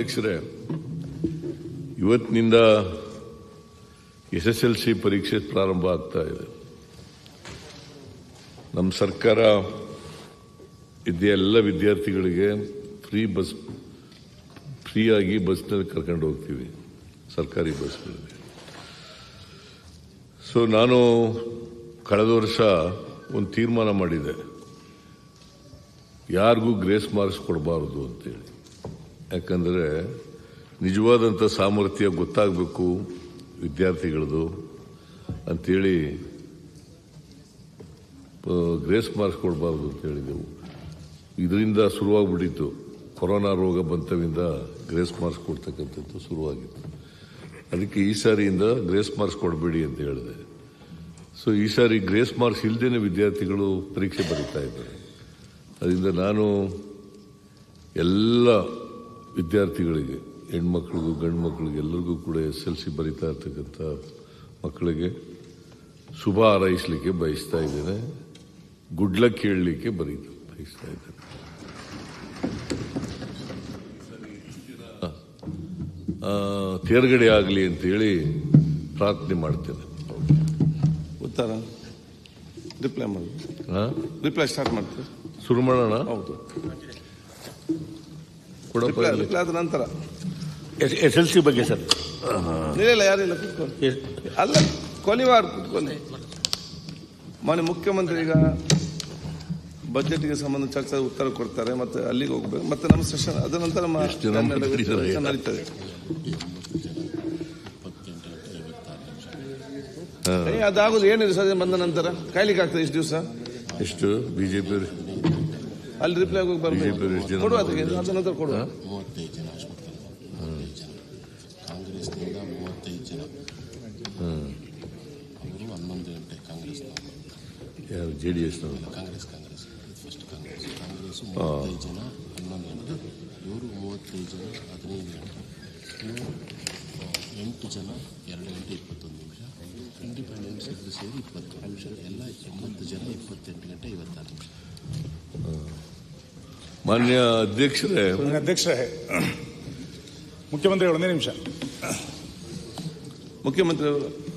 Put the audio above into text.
ಅಧ್ಯಕ್ಷರೇ ಇವತ್ತಿನಿಂದ S S L C ಪರೀಕ್ಷೆ ಪ್ರಾರಂಭ ಆಗ್ತಾ ಇದೆ. ನಮ್ಮ ಸರ್ಕಾರ ಇದ್ದ ಎಲ್ಲ ವಿದ್ಯಾರ್ಥಿಗಳಿಗೆ ಫ್ರೀ ಬಸ್ ಫ್ರೀಯಾಗಿ ಬಸ್ನಲ್ಲಿ ಕರ್ಕೊಂಡು ಹೋಗ್ತೀವಿ, ಸರ್ಕಾರಿ ಬಸ್ಗಳಿಗೆ ಸೊ ನಾನು ಕಳೆದ ವರ್ಷ ಒಂದು ತೀರ್ಮಾನ ಮಾಡಿದೆ. ಯಾರಿಗೂ ಗ್ರೇಸ್ ಮಾರ್ಕ್ಸ್ ಕೊಡಬಾರದು ಅಂತೇಳಿ. ಯಾಕಂದರೆ ನಿಜವಾದಂಥ ಸಾಮರ್ಥ್ಯ ಗೊತ್ತಾಗಬೇಕು ವಿದ್ಯಾರ್ಥಿಗಳದು ಅಂಥೇಳಿ ಗ್ರೇಸ್ ಮಾರ್ಕ್ಸ್ ಕೊಡಬಾರ್ದು ಅಂತ ಹೇಳಿದೆವು ಇದರಿಂದ ಶುರುವಾಗ್ಬಿಟ್ಟಿತ್ತು. ಕೊರೋನಾ ರೋಗ ಬಂತವಿಂದ ಗ್ರೇಸ್ ಮಾರ್ಕ್ಸ್ ಕೊಡ್ತಕ್ಕಂಥದ್ದು ಶುರುವಾಗಿತ್ತು. ಅದಕ್ಕೆ ಈ ಸಾರಿಯಿಂದ ಗ್ರೇಸ್ ಮಾರ್ಕ್ಸ್ ಕೊಡಬೇಡಿ ಅಂತ ಹೇಳಿದೆ. ಸೊ ಈ ಸಾರಿ ಗ್ರೇಸ್ ಮಾರ್ಕ್ಸ್ ಇಲ್ಲದೇನೆ ವಿದ್ಯಾರ್ಥಿಗಳು ಪರೀಕ್ಷೆ ಬರೀತಾ ಇದ್ದಾರೆ. ಅದರಿಂದ ನಾನು ಎಲ್ಲ ವಿದ್ಯಾರ್ಥಿಗಳಿಗೆ ಹೆಣ್ಮಕ್ಳಿಗೂ ಗಂಡು ಮಕ್ಕಳಿಗೆ ಎಲ್ಲರಿಗೂ ಕೂಡ ಎಸ್ ಎಲ್ ಸಿ ಬರಿತಾ ಇರ್ತಕ್ಕಂಥ ಮಕ್ಕಳಿಗೆ ಶುಭ ಹಾರೈಸಲಿಕ್ಕೆ ಬಯಸ್ತಾ ಇದ್ದೇನೆ. ಗುಡ್ ಲಕ್ ಕೇಳಲಿಕ್ಕೆ ಬರೀತಾ ಬಯಸ್ತಾ ಇದ್ದೇನೆ. ತೇರ್ಗಡೆ ಆಗಲಿ ಅಂತೇಳಿ ಪ್ರಾರ್ಥನೆ ಮಾಡ್ತೇನೆ. ಉತ್ತರ. ರಿಪ್ಲೈ ಮಾಡಿ. ಹಾ? ರಿಪ್ಲೈ ಸ್ಟಾರ್ಟ್ ಮಾಡ್ತೀವಿ ಶುರು ಮಾಡೋಣ? ಹೌದು. ಇಲ್ಲಿ. ಆದ ನಂತರ. ಎಸ್ ಎಲ್ ಸಿ ಬಗ್ಗೆ ಸರ್. ಇಲ್ಲ ಯಾರಿಲ್ಲ ಕೂತ್ಕೊಳ್ಳಿ. ಅಲ್ಲ ಕೊಲಿವಾರ್ ಕೂತ್ಕೊಳ್ಳಿ. ಮೊನ್ನೆ ಮುಖ್ಯಮಂತ್ರಿ ಈಗ ಬಜೆಟ್ಗೆ ಸಂಬಂಧ ಚರ್ಚೆ ಉತ್ತರ ಕೊಡ್ತಾರೆ ಮತ್ತೆ ಅಲ್ಲಿಗೆ ಹೋಗ್ಬೇಕು. ಮತ್ತೆ ನಮ್ಮ ಸೆಷನ್ ಅದ ನಂತರ ನಡೀತದೆ. ಅದಾಗುದು ಏನಿದೆ ಸರ್ ಬಂದ ನಂತರ? ಕಾಯ್ಲಿಕ್ಕೆ ಆಗ್ತದೆ ಇಷ್ಟು ದಿವಸ? ಎಷ್ಟು? ಬಿಜೆಪಿ ಅಲ್ಲಿ ರಿಪ್ಲೈ ಹೋಗಿ ಬರಬೇಕು. ಕೊಡುವ ಅದಕ್ಕೆ ಅದ ನಂತರ ಕೊಡುವ ಮೂವತ್ತೈದು ಜನ ಕಾಂಗ್ರೆಸ್ನಿಂದ ಮೂವತ್ತೈದು ಜನ. ಅವರು ಹನ್ನೊಂದು ಗಂಟೆ ಕಾಂಗ್ರೆಸ್ನವರು ಯಾರು? J D S Congress Congress. First Congress. Congress ಮೂವತ್ತೈದು ಜನ ಹನ್ನೊಂದು ಗಂಟೆ. ಇವರು ಮೂವತ್ತೈದು ಜನ ಹದಿನೈದು ಗಂಟೆ. ಇವರು ಎಂಟು ಜನ ಎರಡು ಗಂಟೆ ಇಪ್ಪತ್ತೊಂದು ನಿಮಿಷ. ಇಂಡಿಪೆಂಡೆನ್ಸ್ ಸೇರಿ ಇಪ್ಪತ್ತು. ನಿಮಿಷ ಎಲ್ಲ ಎಂಬತ್ತು ಜನ ಇಪ್ಪತ್ತೆಂಟು ಗಂಟೆ ಐವತ್ತಾರು ನಿಮಿಷ. ಮಾನ್ಯ ಅಧ್ಯಕ್ಷರೇ. ಅಧ್ಯಕ್ಷರೇ. ಮುಖ್ಯಮಂತ್ರಿಗಳು ಒಂದೇ ನಿಮಿಷ. ಮುಖ್ಯಮಂತ್ರಿ ಅವರು